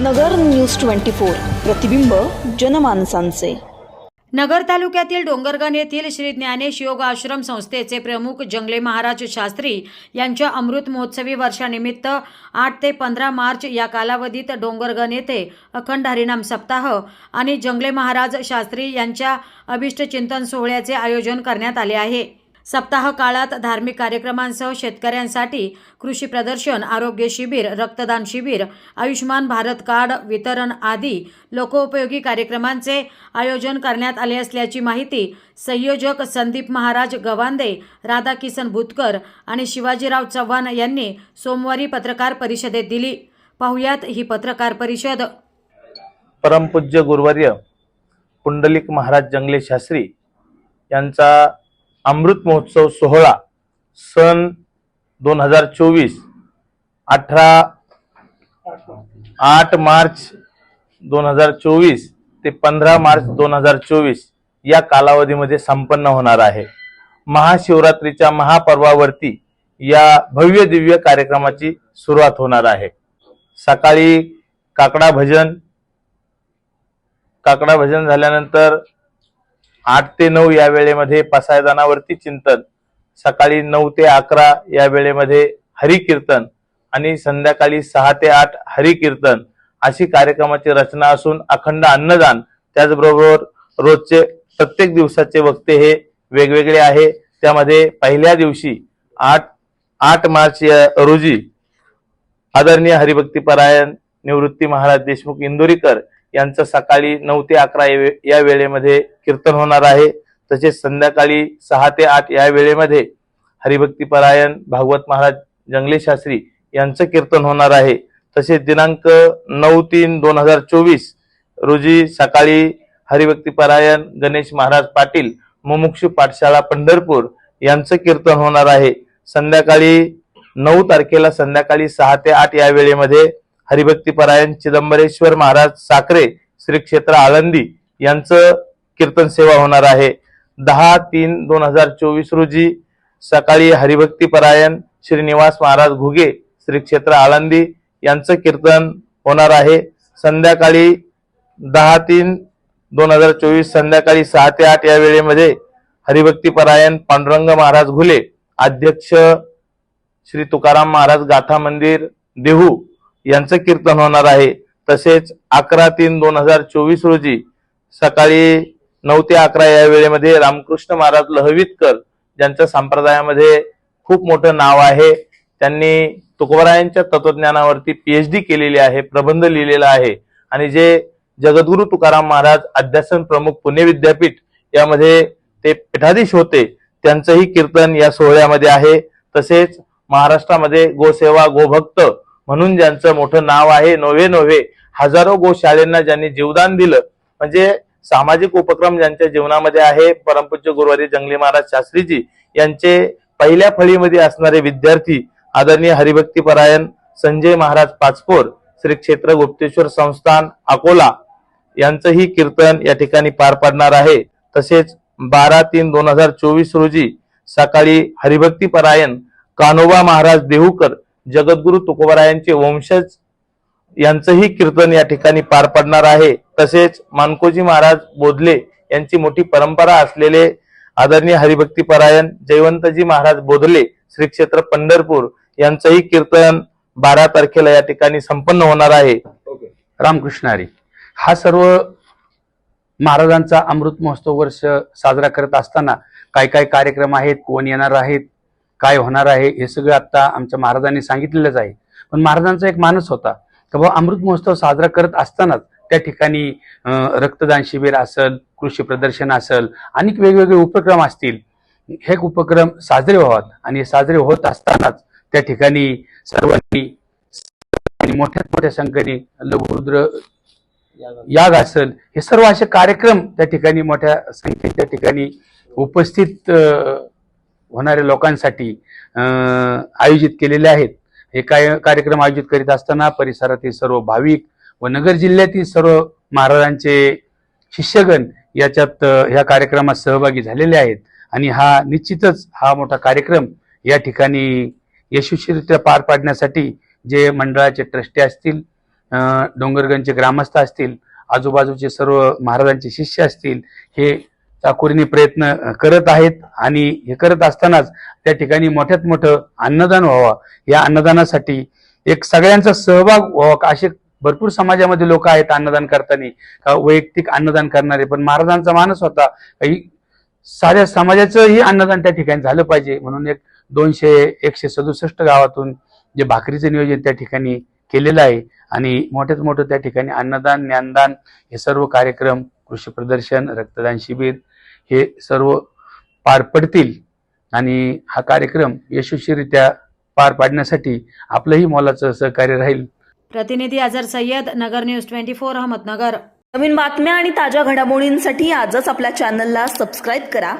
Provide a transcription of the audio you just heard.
नगर news twenty four प्रतिबिंब जनमानसांचे. नगर तालुक्यातील डोंगरगण येथील श्री ज्ञानेश योग आश्रम संस्थेचे प्रमुख जंगले महाराज शास्त्री यांच्या अमृत महोत्सवी वर्षानिमित्त आठ ते पंधरा मार्च या कालावधीत डोंगरगण येथे अखंड हरिनाम सप्ताह आणि जंगले महाराज शास्त्री यांच्या अभिष्ट चिंतन सोहळ्याचे आयोजन करण्यात आले आहे. सप्ताह काळात धार्मिक कार्यक्रमांसह शेतकऱ्यांसाठी कृषी प्रदर्शन आरोग्य शिबिर रक्तदान शिबिर आयुष्मान भारत कार्ड वितरण आदी लोकोपयोगी कार्यक्रमांचे आयोजन करण्यात आले असल्याची माहिती संयोजक संदीप महाराज गवांदे राधाकिसन भुतकर आणि शिवाजीराव चव्हाण यांनी सोमवारी पत्रकार परिषदेत दिली. पाहुयात ही पत्रकार परिषद. परमपूज्य गुरुवर्य पुंडलिक महाराज जंगले शास्त्री यांचा अमृत महोत्सव सोहळा सन दोन हजार चोवीस अठरा आठ मार्च दोन हजार चोवीस ते पंधरा मार्च दोन हजार चोवीस या कालावधीमध्ये संपन्न होणार आहे. महाशिवरात्रीच्या महापर्वावरती या भव्य दिव्य कार्यक्रमाची सुरुवात होणार आहे. सकाळी काकडा भजन काकडा भजन झाल्यानंतर आठ ते नऊ या वेळेमध्ये पसायदानावरती चिंतन सकाळी नऊ ते अकरा या वेळेमध्ये हरिकीर्तन आणि संध्याकाळी सहा ते आठ हरिकीर्तन अशी कार्यक्रमाची रचना असून अखंड अन्नदान त्याचबरोबर रोजचे प्रत्येक दिवसाचे वक्ते हे वेगवेगळे आहे. त्यामध्ये पहिल्या दिवशी आठ आठ मार्च या रोजी आदरणीय हरिभक्तीपरायण निवृत्ती महाराज देशमुख इंदोरीकर यांचं सकाळी नऊ ते अकरा या वे- या वेळेमध्ये कीर्तन होणार आहे. तसेच संध्याकाळी सहा ते आठ या वेळेमध्ये हरिभक्तीपरायण भागवत महाराज जंगले शास्त्री यांचं कीर्तन होणार आहे. तसेच दिनांक नऊ तीन दोन हजार चोवीस रोजी सकाळी हरिभक्तीपरायण गणेश महाराज पाटील मुमुक्षू पाठशाळा पंढरपूर यांचं कीर्तन होणार आहे. संध्याकाळी नऊ तारखेला संध्याकाळी सहा ते आठ या वेळेमध्ये हरिभक्तीपरायण चिदंबरेश्वर महाराज साखरे श्री क्षेत्र आळंदी यांचं कीर्तन सेवा होणार आहे. दहा तीन दोन हजार चोवीस रोजी सकाळी हरिभक्तीपरायण श्रीनिवास महाराज घुगे श्री क्षेत्र आळंदी यांचं कीर्तन होणार आहे. संध्याकाळी दहा तीन दोन हजार चोवीस संध्याकाळी सहा ते आठ या वेळेमध्ये हरिभक्तीपरायण पांडुरंग महाराज घुले अध्यक्ष श्री तुकाराम महाराज गाथा मंदिर देहू यांचं कीर्तन होणार आहे. तसेच अकरा तीन दोन हजार चोवीस रोजी सकाळी नऊ ते अकरा या वेळेमध्ये रामकृष्ण महाराज लहवीतकर ज्यांच्या संप्रदायामध्ये खूप मोठं नाव आहे. त्यांनी तुकोबरायांच्या तत्वज्ञानावरती पीएच डी केलेली आहे प्रबंध लिहिलेला आहे. आणि जे जगद्गुरु तुकाराम महाराज अध्यासन प्रमुख पुणे विद्यापीठ यामध्ये ते पीठाधीश होते त्यांचंही कीर्तन या सोहळ्यामध्ये आहे. तसेच महाराष्ट्रामध्ये गोसेवा गोभक्त म्हणून ज्यांचं मोठं नाव आहे नोव्हे नोव्हे हजारो गोशाळेंना ज्यांनी जीवदान दिलं म्हणजे सामाजिक उपक्रम ज्यांच्या जीवनामध्ये आहे परमपूज्य गुरुवारी जंगली महाराज शास्त्रीजी यांचे पहिल्या फळीमध्ये असणारे विद्यार्थी आदरणीय हरिभक्तीपरायण संजय महाराज पाचपोर श्री क्षेत्र गुप्तेश्वर संस्थान अकोला यांचंही कीर्तन या ठिकाणी पार पडणार आहे. तसेच बारा तीन दोन हजार चोवीस रोजी सकाळी हरिभक्तीपरायण कानोबा महाराज देहूकर जगद्गुरु तुकोबरायांचे वंशज यांचंही कीर्तन या ठिकाणी पार पडणार आहे. तसेच मानकोजी महाराज बोधले यांची मोठी परंपरा असलेले आदरणीय हरिभक्तीपरायण जयवंतजी महाराज बोधले श्री क्षेत्र पंढरपूर यांचंही कीर्तन बारा तारखेला या ठिकाणी संपन्न होणार आहे. रामकृष्ण हरी हा सर्व महाराजांचा अमृत महोत्सव वर्ष साजरा करत असताना काय काय कार्यक्रम आहेत कोण येणार आहेत काय होणार आहे हे सगळं आता आमच्या महाराजांनी सांगितलेलंच आहे. पण महाराजांचा एक मानस होता का बाबा अमृत महोत्सव साजरा करत असतानाच त्या ठिकाणी रक्तदान शिबिर असेल कृषी प्रदर्शन असेल अनेक वेगवेगळे उपक्रम असतील. हे उपक्रम साजरे व्हावात आणि साजरे होत असतानाच त्या ठिकाणी सर्वांनी मोठ्यात मोठ्या संख्येने लघुरुद्र याग असेल हे सर्व असे कार्यक्रम त्या ठिकाणी मोठ्या संख्येत त्या ठिकाणी उपस्थित होणाऱ्या लोकांसाठी आयोजित केलेले आहेत. हे काय कार्यक्रम आयोजित करीत असताना परिसरातील सर्व भाविक व नगर जिल्ह्यातील सर्व महाराजांचे शिष्यगण याच्यात ह्या कार्यक्रमात सहभागी झालेले आहेत. आणि हा निश्चितच हा मोठा कार्यक्रम या ठिकाणी यशस्वीरित्या पार पाडण्यासाठी जे मंडळाचे ट्रस्टी असतील डोंगरगंजचे डोंगरगणचे ग्रामस्थ असतील आजूबाजूचे सर्व महाराजांचे शिष्य असतील हे चाकोरीने प्रयत्न करत आहेत आणि हे करत असतानाच त्या ठिकाणी मोठ्यात मोठं अन्नदान व्हावं. या अन्नदानासाठी एक सगळ्यांचा सहभाग व्हावा असे भरपूर समाजामध्ये लोक आहेत अन्नदान करताना. का वैयक्तिक अन्नदान करणारे? पण महाराजांचा मानस होता. काही साऱ्या समाजाचंही अन्नदान त्या ठिकाणी झालं पाहिजे. म्हणून एक दोनशे एकशे सदुसष्ट गावातून जे भाकरीचं नियोजन त्या ठिकाणी केलेलं आहे आणि मोठ्यात मोठं त्या ठिकाणी अन्नदान ज्ञानदान हे सर्व कार्यक्रम कृषी प्रदर्शन रक्तदान शिबिर हे सर्व पार पडतील. आणि हा कार्यक्रम यशस्वीरित्या पार पाडण्यासाठी आपलंही मोलाचं सहकार्य राहील. प्रतिनिधी Azhar Sayyad Nagar news twenty four Ahmednagar. नवीन बातम्या आणि ताज्या घडामोडींसाठी आजच आपल्या चॅनलला सबस्क्राईब करा.